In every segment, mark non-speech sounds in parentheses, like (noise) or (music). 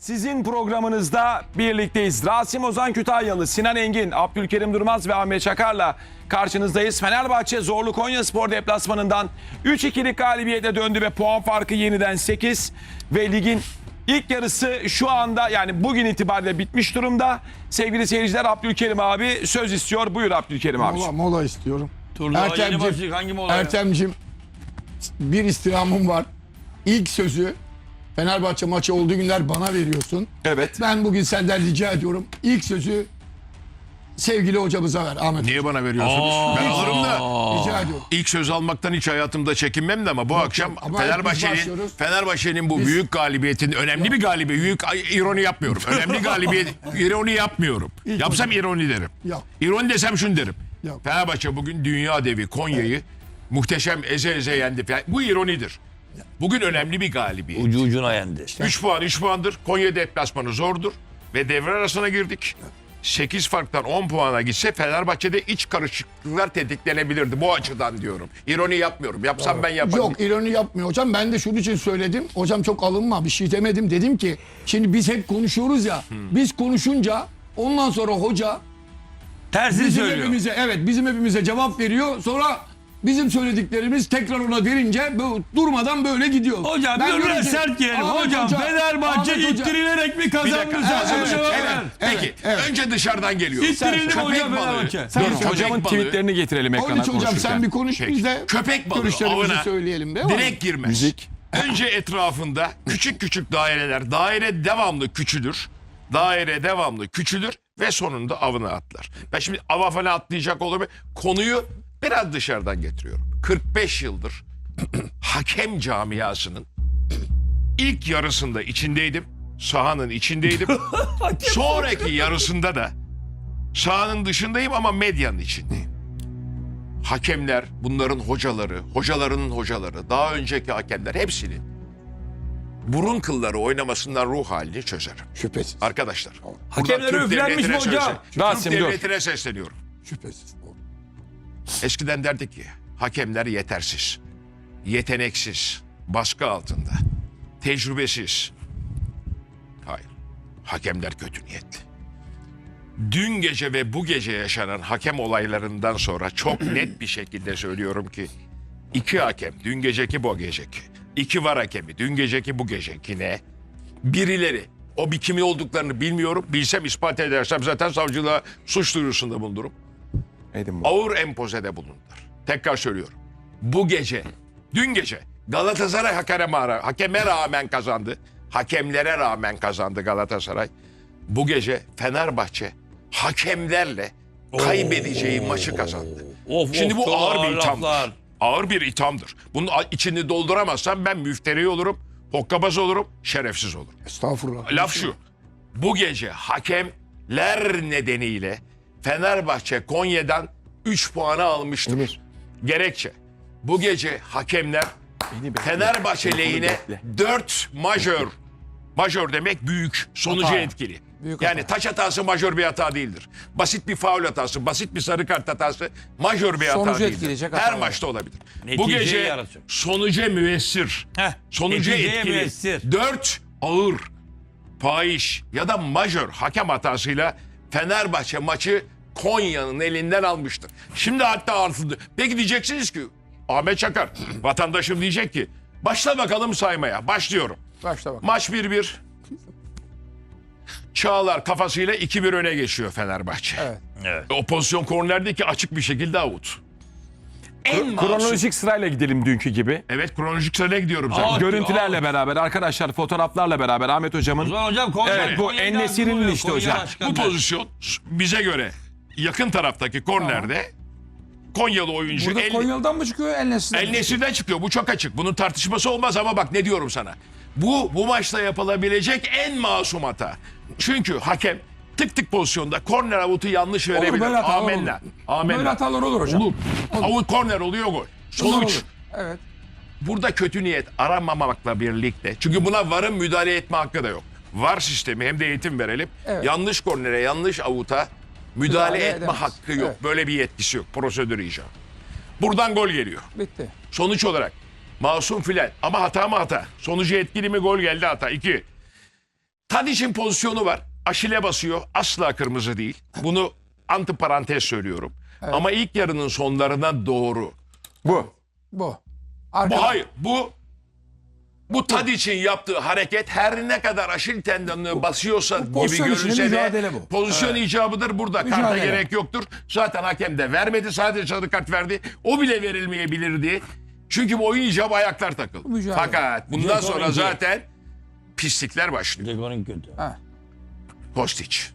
Sizin programınızda birlikteyiz. Rasim Ozan Kütahyalı, Sinan Engin, Abdülkerim Durmaz ve Ahmet Çakar'la karşınızdayız. Fenerbahçe Zorlu Konya Spor deplasmanından 3-2'lik galibiyete döndü ve puan farkı yeniden 8 ve ligin ilk yarısı şu anda yani bugün itibariyle bitmiş durumda. Sevgili seyirciler Abdülkerim abi söz istiyor. Buyur Abdülkerim abi. Mola, mola istiyorum. Turnuva yeni Ertem'cim, başlayacak. Hangi mola? ya? Ertem'cim bir istirhamım var. İlk sözü Fenerbahçe maçı olduğu günler bana veriyorsun. Evet. Ben bugün senden rica ediyorum. İlk sözü sevgili hocamıza ver Ahmet. Niye bana veriyorsunuz? Ben alırım da. Rica ediyorum. İlk söz almaktan hiç hayatımda çekinmem de ama bu akşam ama biz Fenerbahçe'nin başlıyoruz. Fenerbahçe'nin bu Biz- büyük galibiyetin önemli bir galibiyet. Büyük ay, ironi yapmıyorum. (laughs) Önemli galibiyet ironi yapmıyorum. İlk Yapsam ironi derim. Yok. İroni desem şunu derim. Yok. Fenerbahçe bugün dünya devi Konya'yı muhteşem eze eze yendi. falan. Bu ironidir. Bugün önemli bir galibiyet. Ucu ucuna yendi. 3 puan 3 puandır. Konya deplasmanı zordur. Ve devre arasına girdik. 8 farktan 10 puana gitse Fenerbahçe'de iç karışıklıklar tetiklenebilirdi. Bu açıdan diyorum. İroni yapmıyorum. Yapsam ben yaparım. Yok ironi yapmıyor hocam. Ben de şunun için söyledim. Hocam çok alınma bir şey demedim. Dedim ki şimdi biz hep konuşuyoruz ya. Biz konuşunca ondan sonra hoca Tersini bizim söylüyor. hepimize evet bizim hepimize cevap veriyor. Sonra bizim söylediklerimiz tekrar ona verince bu durmadan böyle gidiyor. Hocam Ben biraz ki, sert girelim. Ahmet Hocam Hoca, Fenerbahçe Ahmet ittirilerek mi Bir kazandı? Evet, evet. ver. Peki. Önce dışarıdan geliyor. İttirildi mi hocam balığı. Fenerbahçe? Sen- Dur, Hocamın tweetlerini getirelim ekrana için hocam konuşurken. sen bir konuş Peki. biz de Köpek balığı görüşlerimizi avına söyleyelim be. direkt girmez. Müzik. Önce etrafında küçük küçük daireler. Daire devamlı küçülür. Daire devamlı küçülür ve sonunda avına atlar. Ben şimdi ava falan atlayacak olur mu? Konuyu biraz dışarıdan getiriyorum. 45 yıldır (clears throat) hakem camiasının (clears throat) ilk yarısında içindeydim. Sahanın içindeydim. (laughs) Sonraki yarısında da sahanın dışındayım ama medyanın içindeyim. Hakemler, bunların hocaları, hocalarının hocaları, daha önceki hakemler hepsinin burun kılları oynamasından ruh halini çözerim. Şüphesiz. Arkadaşlar. Türk üflenmiş mi devletine hocam? Rasim, Türk dur. devletine sesleniyorum. Şüphesiz. Eskiden derdik ki hakemler yetersiz, yeteneksiz, baskı altında, tecrübesiz. Hayır, hakemler kötü niyetli. Dün gece ve bu gece yaşanan hakem olaylarından sonra çok (clears throat) net bir şekilde söylüyorum ki iki hakem, dün geceki bu geceki, iki var hakemi, dün geceki bu gecekine birileri o bir kimi olduklarını bilmiyorum. Bilsem ispat edersem zaten savcılığa suç duyurusunda bulunurum Edin bu. ağır empozede bulundular. Tekrar söylüyorum. Bu gece, dün gece Galatasaray hakeme, hakeme rağmen kazandı. Hakemlere rağmen kazandı Galatasaray. Bu gece Fenerbahçe hakemlerle kaybedeceği maçı kazandı. Of, Şimdi of, bu çok ağır bir ithamdır. laflar. Ağır bir ithamdır. Bunun içini dolduramazsam ben müfteri olurum, hokkabaz olurum, şerefsiz olurum. Estağfurullah. Laf şu. Bu gece hakemler nedeniyle Fenerbahçe Konya'dan 3 puanı almıştır. Emir. Gerekçe. Bu gece hakemler Beni bekle. Fenerbahçe Telefonu lehine bekle. 4 majör. Majör demek büyük, sonucu Hata. etkili. Büyük yani hata. taç hatası majör bir hata değildir. Basit bir faul hatası, basit bir sarı kart hatası majör bir hata Sonucu değildir. etkileyecek Her hata maçta olabilir. Bu Neticeyi gece yaratıyor. sonuca müessir. Heh, Sonucu neticeye etkili. müessir. 4 ağır fahiş ya da majör hakem hatasıyla Fenerbahçe maçı Konya'nın elinden almıştır. Şimdi hatta artıldı. Peki diyeceksiniz ki Ahmet Çakar (clears throat) vatandaşım diyecek ki başla bakalım saymaya. Başlıyorum. Başla bak. Maç 1-1. Çağlar kafasıyla 2-1 öne geçiyor Fenerbahçe. Evet. Evet. O pozisyon kornerdeki açık bir şekilde avut. En masum. Kronolojik sırayla gidelim dünkü gibi. Evet kronolojik sıraya gidiyorum zaten. Aa, Görüntülerle beraber arkadaşlar fotoğraflarla beraber Ahmet hocamın Ulan hocam Konya, Evet, bu Konya'dan vuruyor, işte Konya hocam. başkanı. Bu pozisyon bize göre yakın taraftaki kornerde Konyalı oyuncu Burada el, Konyalı'dan mı çıkıyor El Nesli'den el mi? Nesir'den çıkıyor. Bu çok açık. Bunun tartışması olmaz ama bak ne diyorum sana. Bu bu maçta yapılabilecek en masum hata. Çünkü hakem tık tık pozisyonda korner avutu yanlış verebilir. böyle hatalar Amenna. olur. Amenna. Böyle hatalar olur hocam. Olur. Avut korner oluyor gol. Sonuç. olur. Evet. Burada kötü niyet aramamakla birlikte. Çünkü buna varın müdahale etme hakkı da yok. Var sistemi hem de eğitim verelim. Evet. Yanlış kornere, yanlış avuta müdahale, Müdahale etme edemez. hakkı yok. Evet. Böyle bir yetkisi yok. Prosedür icabı. Buradan gol geliyor. Bitti. Sonuç olarak masum filan ama hata mı hata? Sonucu etkili mi gol geldi hata. İki. Tadic'in pozisyonu var. Aşile basıyor. Asla kırmızı değil. Bunu antiparantez söylüyorum. Ama ilk yarının sonlarına doğru. Bu. Bu. Bu Arkada. hayır. Bu bu Tadic'in yaptığı hareket her ne kadar aşil tendonunu basıyorsa gibi pozisyon içinde görünse de mücadele bu. pozisyon icabıdır. Burada karta Mücadele. gerek yoktur. Zaten hakem de vermedi. Sadece sarı kart verdi. O bile verilmeyebilirdi. Çünkü bu oyun icabı ayaklar takıldı. Mücadele. Fakat bundan Jack sonra zaten pislikler başlıyor. Ceko'nun kötü. Ha. Kostić.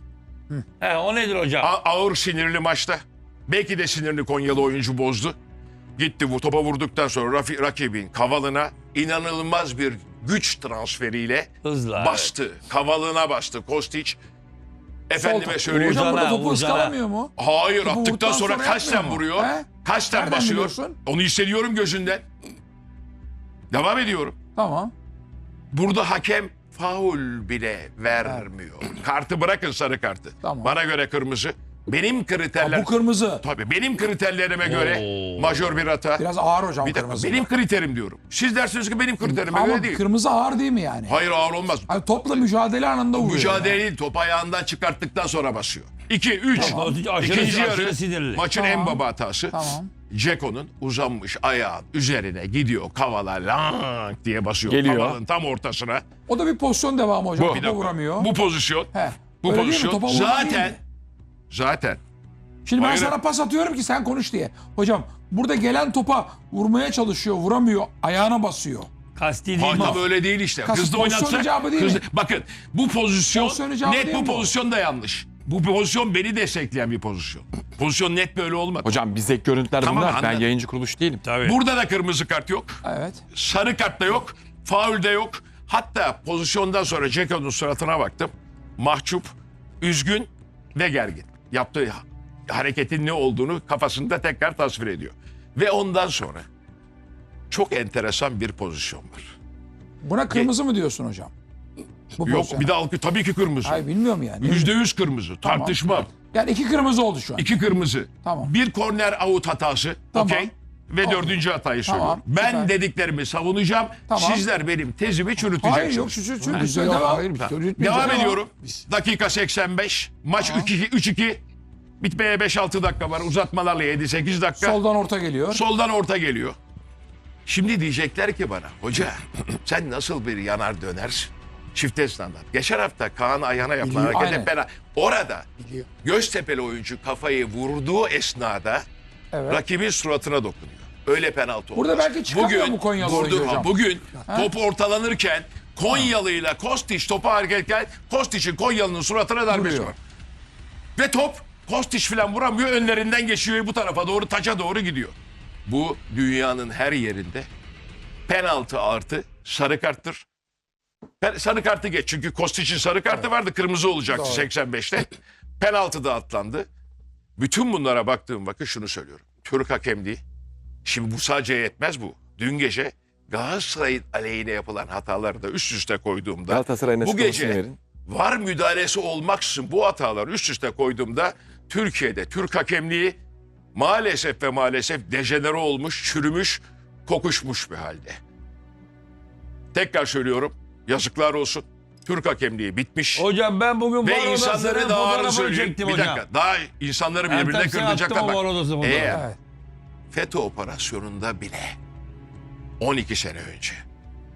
He, o nedir hocam? A- ağır sinirli maçta. Belki de sinirini Konyalı oyuncu bozdu. Gitti bu topa vurduktan sonra rafi- rakibin kavalına inanılmaz bir güç transferiyle Hızla, bastı. Kavalına bastı Kostić. Efendime söyleyeyim. Hocam burada Uğurcan'a, topu ıskalamıyor mu? Hayır Topu attıktan vurduktan sonra sonra kaçten yapmıyor mu? vuruyor? He? Kaçten Nereden basıyor? biliyorsun? Onu hissediyorum gözünden. Devam ediyorum. Tamam. Burada hakem faul bile vermiyor. Kartı bırakın sarı kartı. Tamam. Bana göre kırmızı. Benim Ha, kriterler... bu kırmızı. Tabii benim kriterlerime göre Oo. majör bir hata. Biraz ağır hocam bir dakika kırmızı. benim kriterim diyorum. Siz dersiniz ki benim kriterime Ama göre değil. kırmızı ağır değil mi yani? Hayır ağır olmaz. Hani topla mücadele anında vuruyor. Mücadele değil top ayağından çıkarttıktan sonra basıyor. 2 3. Kostić aşırı- İkinci aşırı yarı sinirli. maçın Tamam. en baba hatası. Tamam. Ceko'nun uzanmış ayağın üzerine gidiyor kavala lang diye basıyor. Geliyor. Kavalın tam ortasına. O da bir pozisyon devamı hocam. Bu. Topa vuramıyor. Bu pozisyon. He. Bu Öyle mi? pozisyon değil zaten mi? zaten Şimdi ben Hayır. sana pas atıyorum ki sen konuş diye. Hocam burada gelen topa vurmaya çalışıyor, vuramıyor, ayağına basıyor. Kasti değil Hayır mi? tabii öyle değil işte. Kas- Hızlı pozisyon oynatsak. icabı değil hızlı- mi? Bakın bu pozisyon Pozisyon icabı net değil bu mi bu? pozisyon da yanlış. Bu pozisyon beni destekleyen bir pozisyon. Pozisyon net böyle olmadı. Hocam bizdeki görüntüler Tamam, bunlar. Ben anladım. yayıncı kuruluş değilim. Tabii. Burada da kırmızı kart yok. Evet. Sarı kart da yok. Faul de yok. Hatta pozisyondan sonra Ceko'nun suratına baktım. Mahcup, üzgün ve gergin. Yaptığı ha- hareketin ne olduğunu kafasında tekrar tasvir ediyor. Ve ondan sonra çok enteresan bir pozisyon var. Buna kırmızı mı diyorsun hocam? Bu Yok pozisyona. bir de algı tabii ki kırmızı. Hayır bilmiyorum yani. Yüzde yüz kırmızı. Tamam. Tartışma. Yani iki kırmızı oldu şu an. İki kırmızı. Tamam. Bir korner out hatası. Tamam. Okey. Ve dördüncü hatayı söylüyorum. ben süper. dediklerimi savunacağım. Tamam. Sizler benim tezimi çürüteceksiniz. Hayır yok şu şu şu. Biz Biz de- devam. hayır, biz çürütmeyeceğiz. Devam Devam. ediyorum. Dakika 85. Maç 3-2. 3-2. Bitmeye 5-6 dakika var. Uzatmalarla 7-8 dakika. Soldan orta geliyor. Soldan orta geliyor. Şimdi diyecekler ki bana hoca (clears throat) sen nasıl bir yanar dönersin? Çifte standart. Geçen hafta Kaan Ayhan'a yapılan Biliyor, hareket aynen. fena. Orada Biliyor. Göztepe'li oyuncu kafayı vurduğu esnada Evet. rakibin suratına dokunuyor. Öyle penaltı olmaz. Burada belki çıkamıyor mu Konyalı vurdu- hocam? Bugün top ortalanırken Konyalı ile Kostić topa hareketken Kostić'in Konyalı'nın suratına darbesi var. Ve top Kostić falan vuramıyor önlerinden geçiyor ve bu tarafa doğru taça doğru gidiyor. Bu dünyanın her yerinde penaltı artı sarı karttır. Sarı kartı geç çünkü Kostić'in sarı kartı vardı kırmızı olacaktı 85'te. (laughs) Penaltı da atlandı. Bütün bunlara baktığım vakit şunu söylüyorum. Türk hakemliği Şimdi bu sadece yetmez bu. Dün gece Galatasaray'ın aleyhine yapılan hataları da üst üste koyduğumda bu gece verin. var müdahalesi olmaksızın bu hataları üst üste koyduğumda Türkiye'de Türk hakemliği maalesef ve maalesef dejenere olmuş, çürümüş, kokuşmuş bir halde. Tekrar söylüyorum. Yazıklar olsun. Türk hakemliği bitmiş. Hocam ben bugün Ve insanları daha ağır söyleyeyim. Bir hocam. dakika. Daha insanları birbirine kırdıracaklar. Bak? Eğer Evet. FETÖ operasyonunda bile 12 sene önce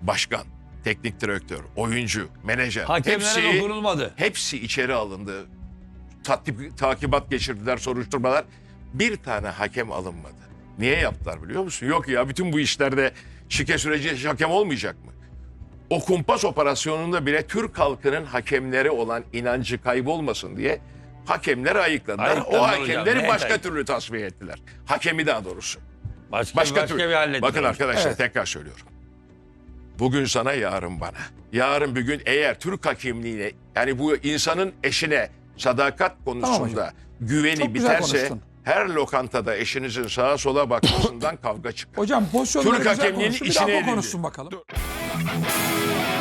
başkan, teknik direktör, oyuncu, menajer Hakemlere hepsi, dokunulmadı. hepsi içeri alındı. Tatip, takibat geçirdiler, soruşturmalar. Bir tane hakem alınmadı. Niye yaptılar biliyor musun? Yok ya bütün bu işlerde şike süreci hakem olmayacak mı? O kumpas operasyonunda bile Türk halkının hakemlere olan inancı kaybolmasın diye hakemleri ayıkladılar. Ayıkladılar o hocam, hakemleri ne başka türlü tasfiye ettiler. Hakemi daha doğrusu. Başka, Başka, başka, türlü. bir hallettiler. Bakın arkadaşlar Evet. tekrar söylüyorum. Bugün sana yarın bana. Yarın bir gün eğer Türk hakimliğine yani bu insanın eşine sadakat konusunda güveni Çok biterse her lokantada eşinizin sağa sola bakmasından kavga çıkar. Hocam pozisyonları Türk bu edildi. konuşsun bakalım. うわ!